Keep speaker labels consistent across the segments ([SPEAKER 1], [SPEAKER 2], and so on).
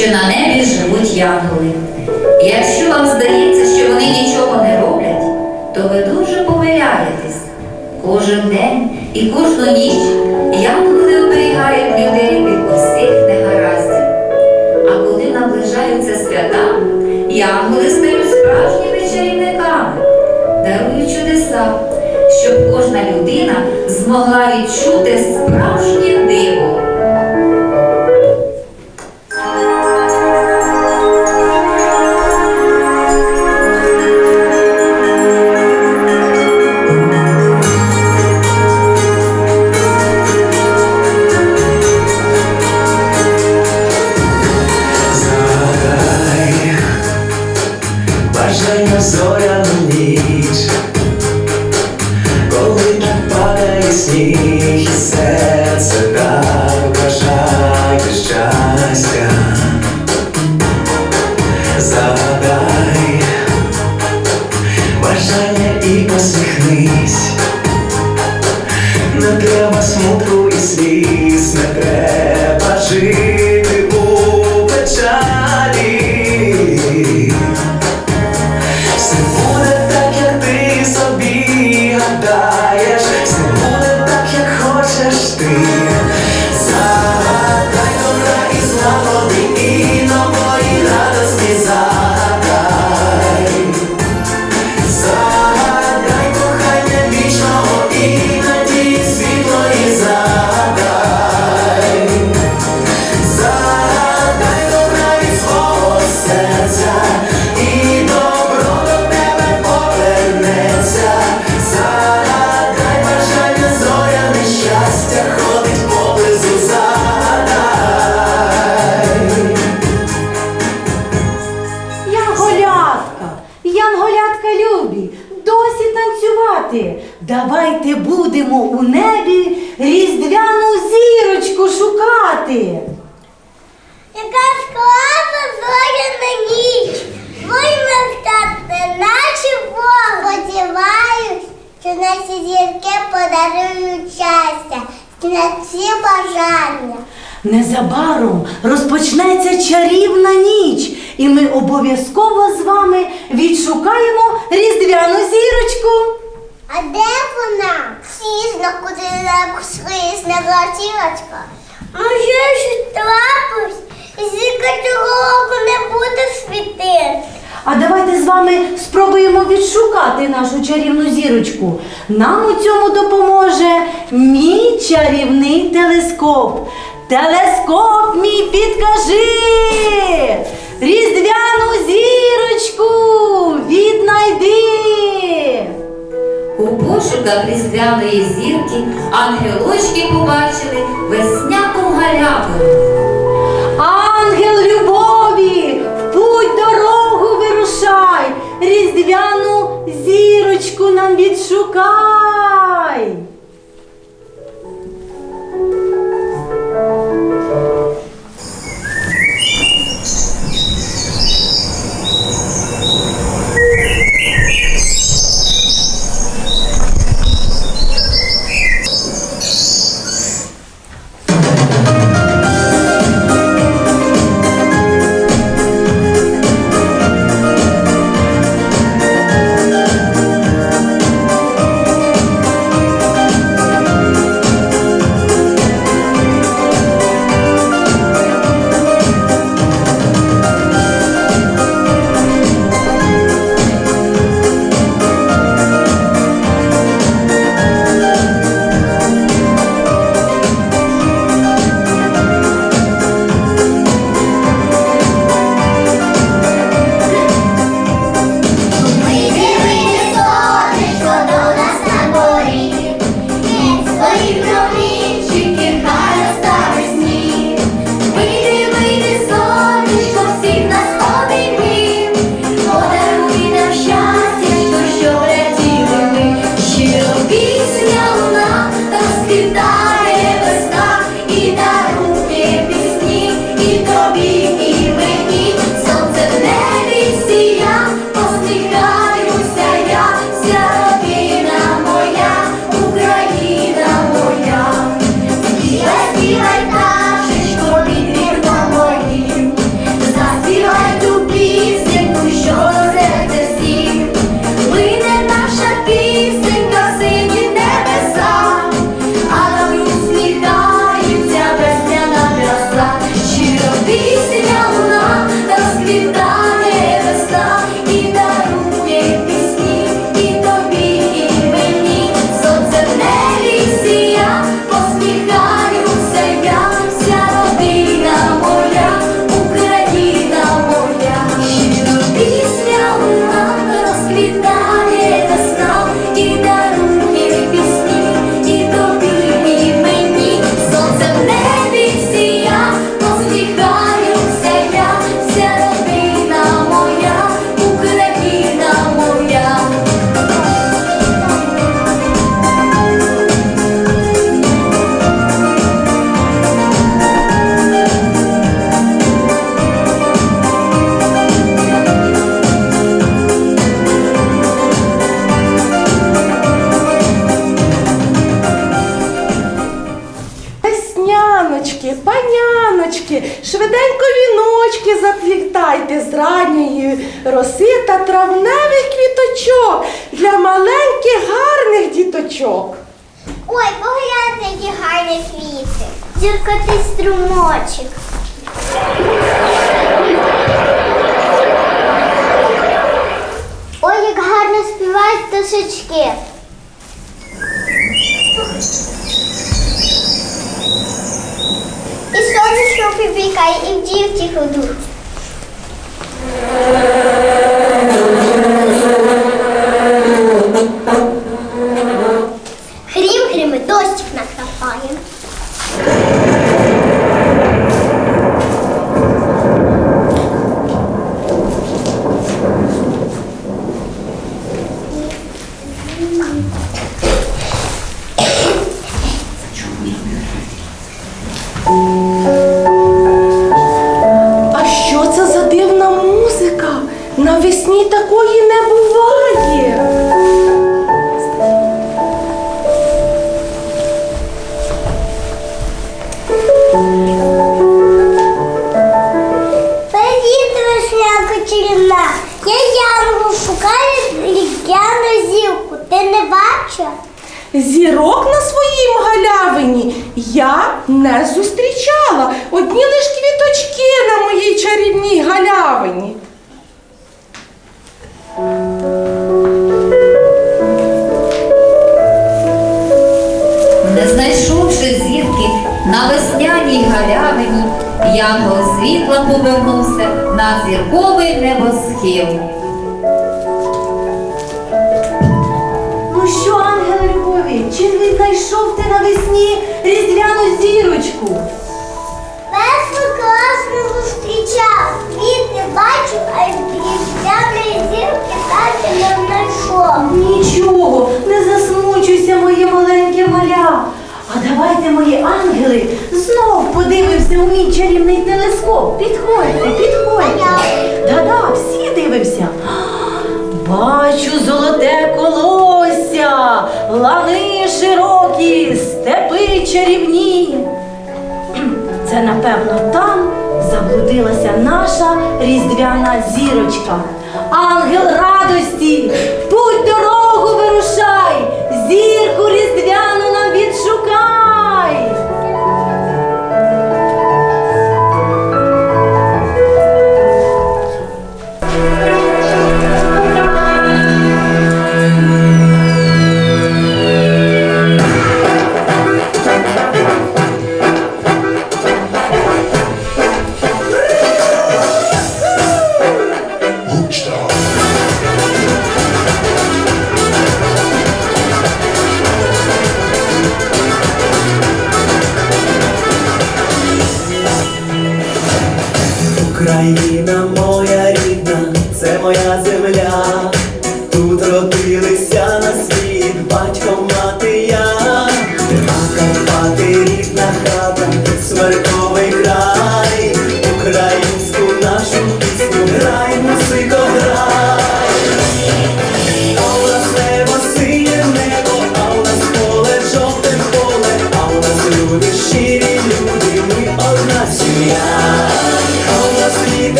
[SPEAKER 1] що на небі живуть янголи. Якщо вам здається, що вони нічого не роблять, то ви дуже помиляєтесь. Кожен день і кожну ніч янголи оберігають людей від усіх негараздів. А коли наближаються свята, янголи стають справжніми чарівниками, дарують чудеса, щоб кожна людина змогла відчути справжнє
[SPEAKER 2] подарують щастя на всі бажання.
[SPEAKER 3] Незабаром розпочнеться чарівна ніч, і ми обов'язково з вами відшукаємо різдвяну зірочку.
[SPEAKER 2] А де вона? Сізно, куди нам свисна зірочка. Може, що трапилось, зірка цього року не буде світити.
[SPEAKER 3] А давайте з вами спробуємо відшукати нашу чарівну зірочку. Нам у цьому допоможе мій чарівний телескоп. Телескоп мій підкажи! Різдвяну зірочку віднайди!
[SPEAKER 1] У пошуках різдвяної зірки ангелочки побачили весняну галявину.
[SPEAKER 3] Різдвяну зірочку нам відшукай.
[SPEAKER 4] і тобі. квіточок.
[SPEAKER 2] Ой, погляньте, які гарні квіти. Зіркатий струмочок. Ой, як гарно співають пташечки. І сонечко припікає, і
[SPEAKER 5] в дівці ходуть. той небосхил.
[SPEAKER 3] Ну що, ангеле любові, чи не знайшов ти навесні різдвяну зірочку?
[SPEAKER 2] Першу класну зустрічав, Він не бачив, а й різдвяної зірки так і не знайшов.
[SPEAKER 3] Нічого, не засмучуйся, моє маленьке маля. А давайте, мої ангели, знов подивимося у мій чарівний телескоп. Підходьте, підходьте. Да-да, всі дивимося. Бачу золоте колосся, лани широкі, степи чарівні. Це, напевно, там заблудилася наша різдвяна зірочка. Ангел радості, путь дорогу
[SPEAKER 1] вирушає.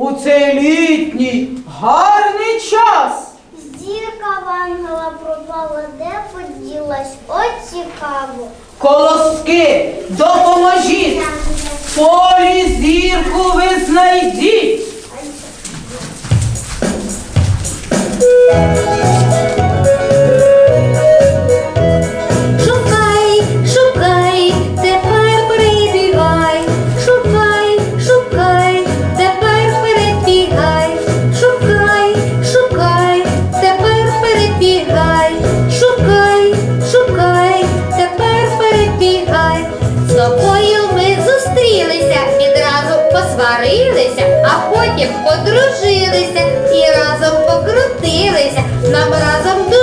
[SPEAKER 1] У
[SPEAKER 6] цей літній гарний час.
[SPEAKER 2] Зірка в ангела пропала, де поділась? От цікаво.
[SPEAKER 6] Колоски, допоможіть! В полі зірку ви знайдіть!
[SPEAKER 4] Подружилися і разом покрутилися. Нам разом дуже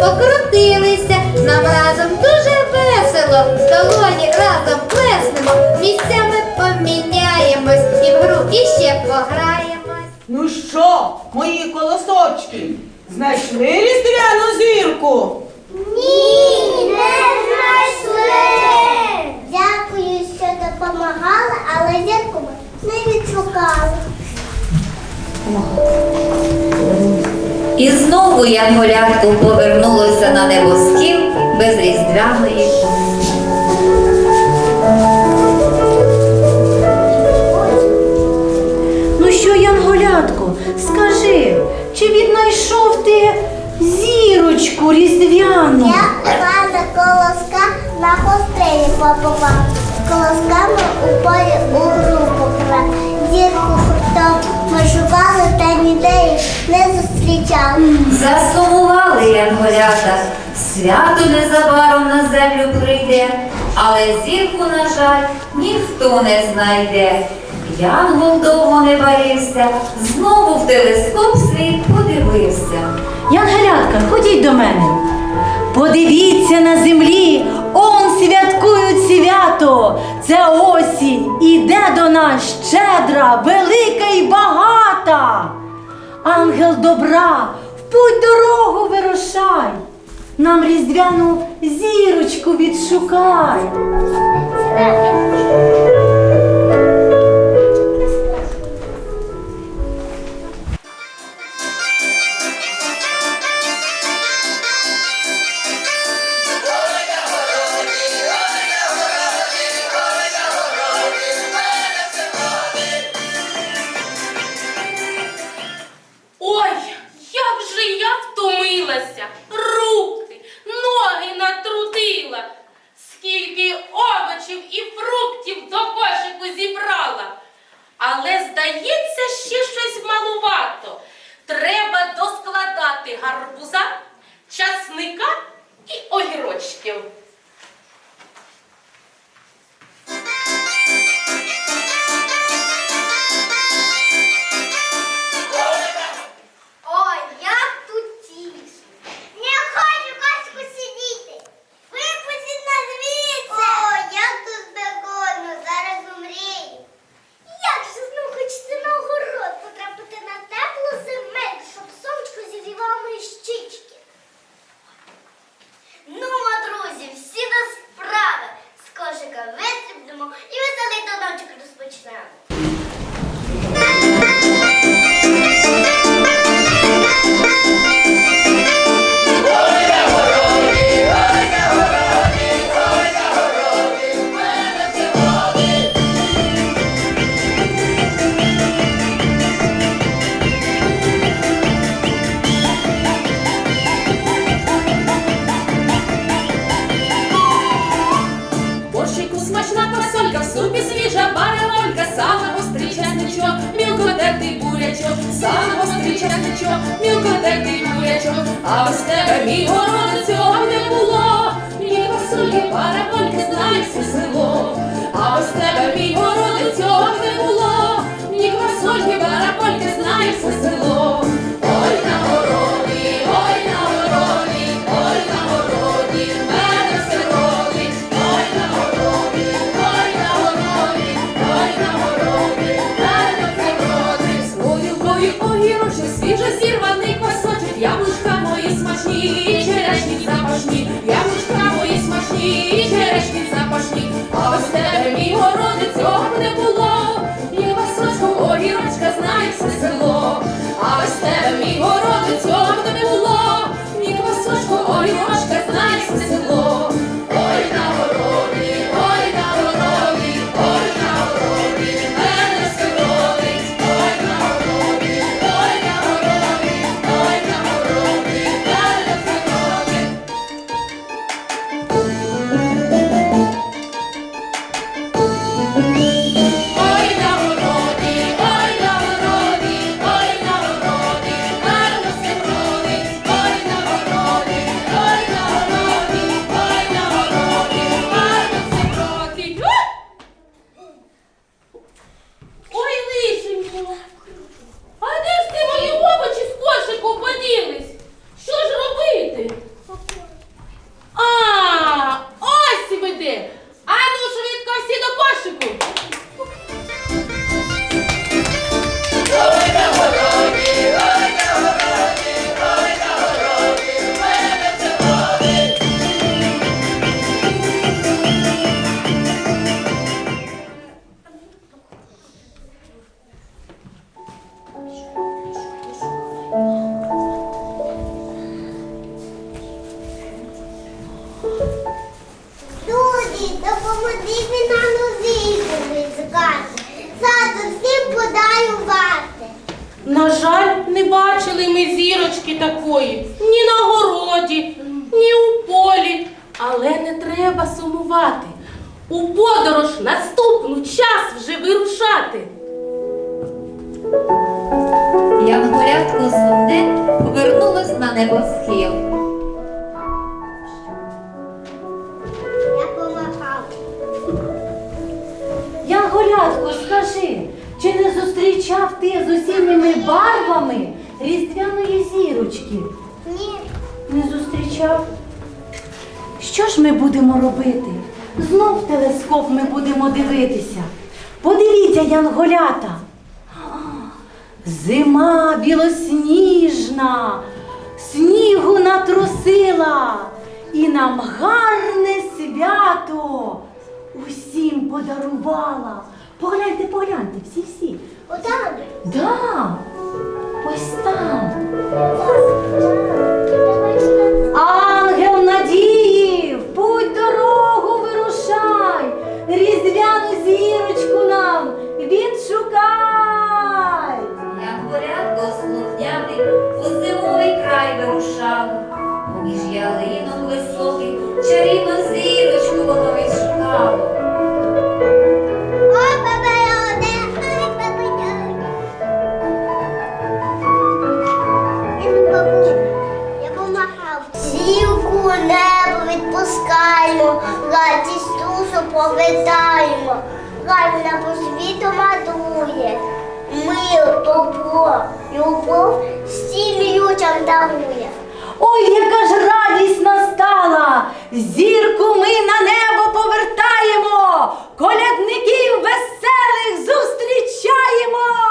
[SPEAKER 4] покрутилися. Нам разом дуже весело, в долоні разом плеснемо, місцями поміняємось і в гру іще пограємось.
[SPEAKER 6] Ну що, мої колосочки, знайшли різдвяну зірку?
[SPEAKER 2] Ні, не знайшли. Дякую, що допомагали, але зірку ми не відшукали.
[SPEAKER 4] І знову янголятко повернулося на небосхил без різдвяної.
[SPEAKER 3] Ну що, Янголятко, скажи, чи віднайшов ти зірочку різдвяну?
[SPEAKER 2] Я Івана Колоска на хостелі побував. Колосками у полі у групу грав. Зірку хто ми шукали та ніде не зустрічали.
[SPEAKER 4] Засумували янголята, свято незабаром на землю прийде, але зірку, на жаль, ніхто не знайде. Янгол довго не варився, знову в телескоп свій подивився.
[SPEAKER 3] Янгелятка, ходіть до мене. Подивіться на землі, он святкують свято. Це осінь, іде до нас щедра, велика і багата. Ангел добра, в путь дорогу вирушай. Нам різдвяну зірочку відшукай.
[SPEAKER 7] курячок, мілко так ти бурячок, а ось тебе мій город цього не було, Ні косулі, парабольки знає все село, а ось тебе мій город цього не було, Ні косульки, парабольки знає все село. Свіжо зірваний квасочок, яблучка мої смачні, черешні запашні, яблучка мої смачні, черешні запашні. А ось тебе мій городи
[SPEAKER 4] треба сумувати. У подорож наступну час вже вирушати.
[SPEAKER 5] Янголятко сумне повернулось на небосхил.
[SPEAKER 2] Я помахав.
[SPEAKER 3] Янголятко, скажи, чи не зустрічав ти з усіми барвами різдвяної зірочки?
[SPEAKER 2] Ні.
[SPEAKER 3] Не зустрічав? Що ж ми будемо робити? Знов в телескоп ми будемо дивитися. Подивіться, янголята. Зима білосніжна, снігу натрусила, і нам гарне свято усім подарувала. Погляньте, погляньте, всі-всі.
[SPEAKER 2] Отам.
[SPEAKER 3] Да, ось там.
[SPEAKER 5] Чарівну зірочку воно відшукало.
[SPEAKER 2] Зірку небо відпускаємо, радість душу повертаємо. Хай вона по світу мадує. Мир, добро, любов всім людям дарує.
[SPEAKER 3] Ой, яка ж радість настала! Зірку ми на небо повертаємо, колядників веселих зустрічаємо.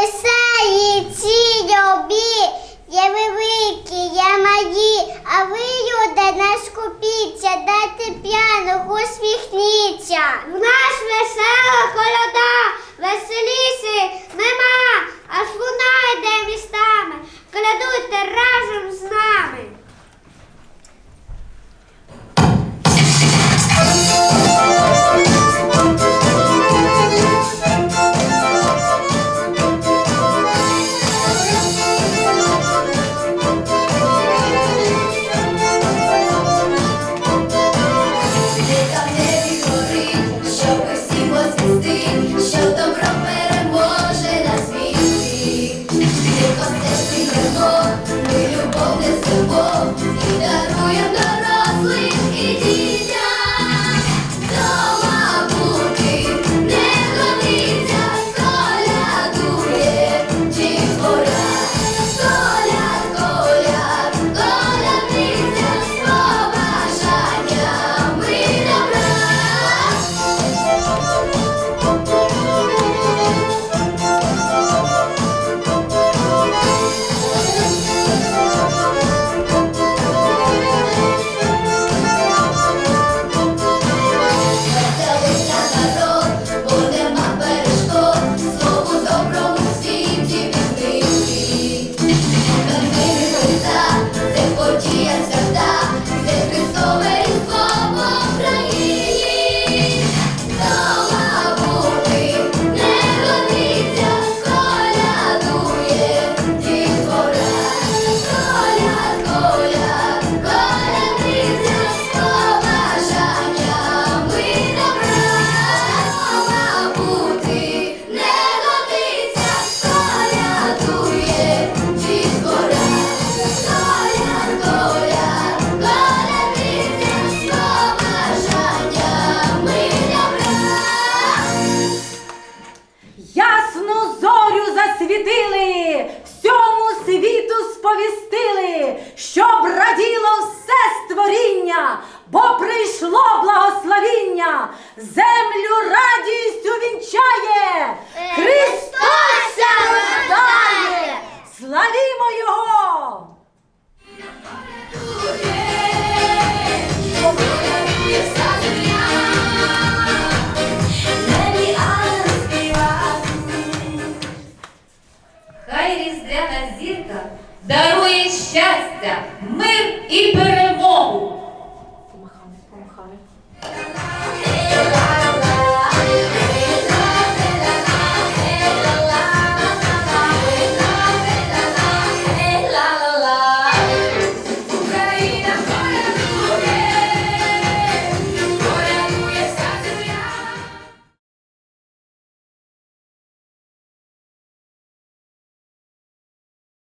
[SPEAKER 8] Веселі ці любі, є великі, є мої, а ви, люди, не скупіться, дайте п'яних, усміхніться. В нас весела коляда, веселіси нема, аж луна йде містами, колядуйте разом з нами.